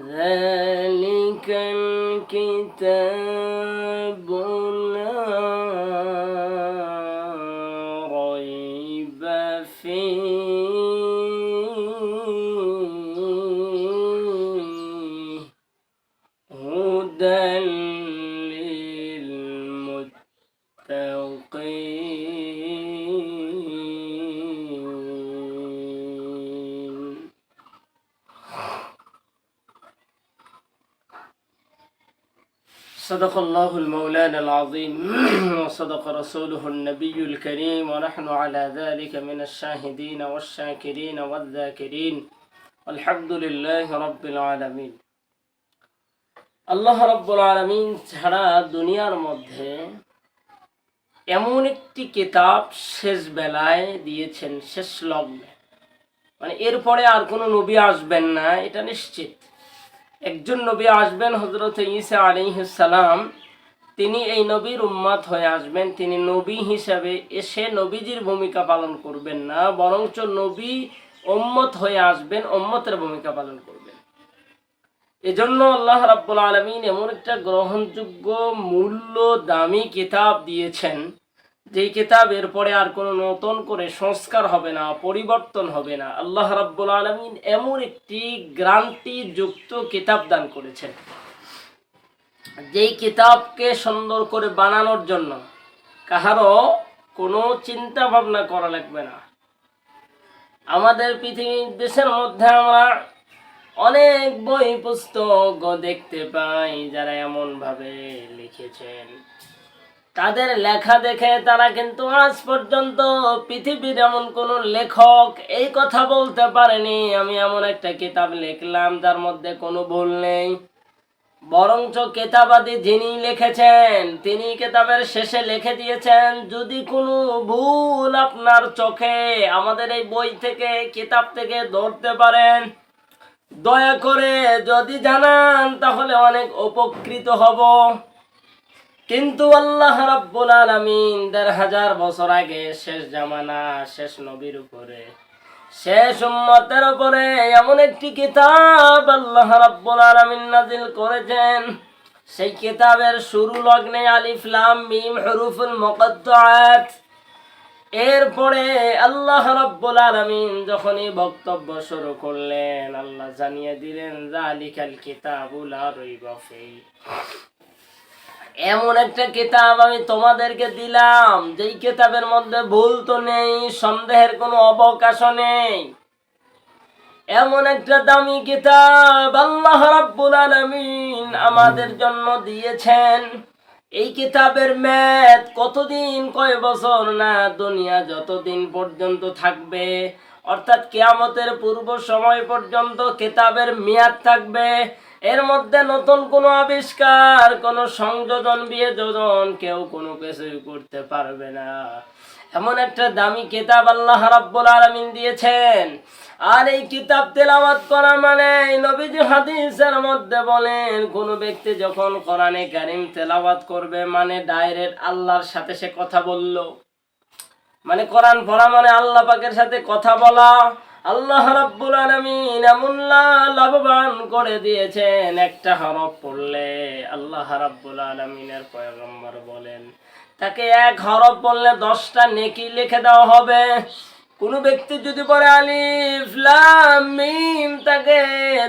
ذلك الكتاب لا ريب فيه. هدى صدق الله المولان العظيم وصدق رسوله النبي الكريم ونحن على ذلك من الشاهدين والشاكرين والذاكرين الحمد لله رب العالمين আল্লাহ রব্বুল আলমিন ছাড়া দুনিয়ার মধ্যে এমন একটি কিতাব শেষ বেলায় দিয়েছেন শেষ লগ্নে মানে এরপরে আর কোনো নবী আসবেন না এটা নিশ্চিত একজন নবী আসবেন হজরত ইসা আলিহাসালাম তিনি এই নবীর উম্মাত হয়ে আসবেন। তিনি নবী হিসাবে এসে নবীজির ভূমিকা পালন করবেন না, বরঞ্চ নবী উম্মত হয়ে আসবেন, উম্মতের ভূমিকা পালন করবেন। এজন্য আল্লাহ রাব্বুল আলমিন এমন একটা গ্রহণযোগ্য মূল্য দামি কিতাব দিয়েছেন। যেই কিতাব এরপরে আর কোনো নতুন করে সংস্কার হবে না, পরিবর্তন হবে না, আল্লাহ রাব্বুল আলমিন এমন একটি গ্রান্টি যুক্ত কিতাব দান করেছেন। যেই কিতাবকে সুন্দর করে বানানোর জন্য কাহারও কোনো চিন্তা ভাবনা করা লাগবে না। আমাদের পৃথিবীর দেশের মধ্যে আমরা অনেক বই পুস্তক দেখতে পাই যারা এমন ভাবে লিখেছেন। তাদের লেখা দেখে তারা কিন্তু আজ পর্যন্ত পৃথিবীর এমন কোন লেখক এই কথা বলতে পারেনি। আমি এমন একটা কিতাব লিখলাম, যার মধ্যে কোনো ভুল নেই। বরঞ্চ কেতাবাদি যিনি লিখেছেন, তিনি কেতাবের শেষে লিখে দিয়েছেন, যদি কোনো ভুল আপনার চোখে আমাদের এই বই থেকে, কিতাব থেকে ধরতে পারেন, দয়া করে যদি জানান, তাহলে অনেক উপকৃত হব। কিন্তু আল্লাহ রাব্বুল আলামিন দেড় হাজার বছর আগে শেষ জামানা, শেষ নবীর উপরে, শেষ উম্মতের উপরে এমন একটি কিতাব আল্লাহ রাব্বুল আলামিন নাজিল করেছেন। সেই কিতাবের শুরু লগ্নে আলিফ, লাম, মিম, হুরুফুল মুকদ্দাত। এরপরে আল্লাহ রাব্বুল আলামিন যখনই বক্তব্য শুরু করলেন, আল্লাহ জানিয়ে দিলেন জালিকাল কিতাবুল লা রাইবা ফিহি। এমন একটা কিতাব আমি তোমাদেরকে দিলাম। যেই কিতাবের মধ্যে ভুল তো নেই, সন্দেহের কোনো অবকাশও নেই। এমন একটা দামি কিতাব আল্লাহ রাব্বুল আলামিন আমাদের জন্য দিয়েছেন। এই কিতাবের মেয়াদ কতদিন, কয় বছর না, দুনিয়া যতদিন পর্যন্ত থাকবে অর্থাৎ কেয়ামতের পূর্ব সময় পর্যন্ত কেতাবের মেয়াদ থাকবে। এর মধ্যে নতুন কোনো আবিষ্কার, কোনো সংযোজন, বিয়োজন কেউ কোনো কিছুই করতে পারবে না। এমন একটা দামি কিতাব আল্লাহ রাব্বুল আলামিন দিয়েছেন। আর এই কিতাব তেলাওয়াত করা মানে নবীজি হাদিসের মধ্যে বলেন, কোন ব্যক্তি যখন কোরআনে কারিম তেলাওয়াত করবে মানে ডাইরেক্ট আল্লাহর সাথে সে কথা বলল। মানে কোরআন পড়া মানে আল্লাহ পাকের সাথে কথা বলা। আল্লাহ রাব্বুল আলামিন লা- লাভবান করে দিয়েছেন, একটা হরফ পড়লে আল্লাহ রাব্বুল আলামিনের পয়গম্বর বলেন। তাকে এক হরফ বললে দশটা নেকি লিখে দেওয়া হবে। কোন ব্যক্তি যদি পড়ে আলিফ, লাম, মিম, তাকে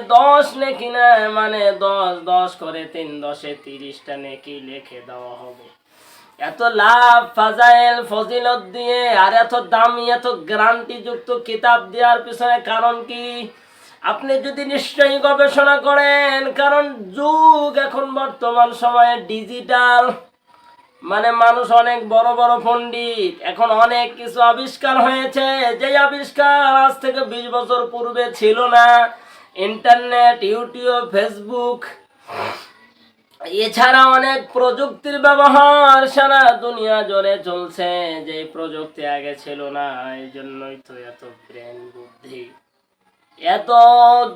দশ নেকি না মানে দশ দশ করে তিন দশে তিরিশটা নেকি লিখে দেওয়া হবে। এত লাভ, ফাজাইল, ফজিলত দিয়ে, আর এত দামি, এত গ্যারান্টি যুক্ত কিতাব দেওয়ার পিছনে কারণ কি? আপনি যদি নিশ্চয়ই গবেষণা করেন, কারণ যুগ এখন বর্তমান সময়ে ডিজিটাল মানে মানুষ অনেক বড় বড় পণ্ডিত। এখন অনেক কিছু আবিষ্কার হয়েছে যে আবিষ্কার আজ থেকে বিশ বছর পূর্বে ছিল না। ইন্টারনেট, ইউটিউব, ফেসবুক এছাড়া অনেক প্রযুক্তির ব্যবহার সারা দুনিয়া জুড়ে চলছে যে প্রযুক্তি আগে ছিল না এই জন্যই তো এত ব্রেন বুদ্ধি। এত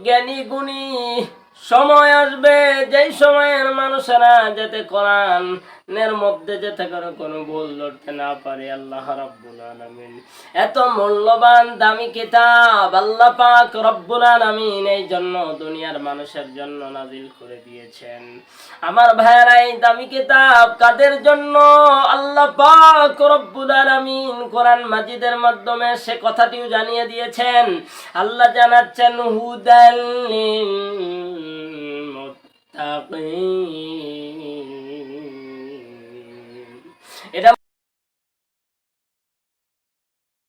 জ্ঞানী গুণী সময় আসবে, যেই সময়ের মানুষেরা যাতে মধ্যে যেতে কোনো ভুল ধরতে না পারে, আল্লাহ এত মূল্যবান, দামি কিতাব আল্লাহ পাক এই জন্য দুনিয়ার মানুষের জন্য নাজিল করে দিয়েছেন। আমার ভাইয়েরা, এই দামি কিতাব কাদের জন্য? আল্লাহ পাক রব্বুল আলামিন কোরআন মাজিদের মাধ্যমে সে কথাটিও জানিয়ে দিয়েছেন। আল্লাহ জানাচ্ছেন, হুদাল লিল মুত্তাকিন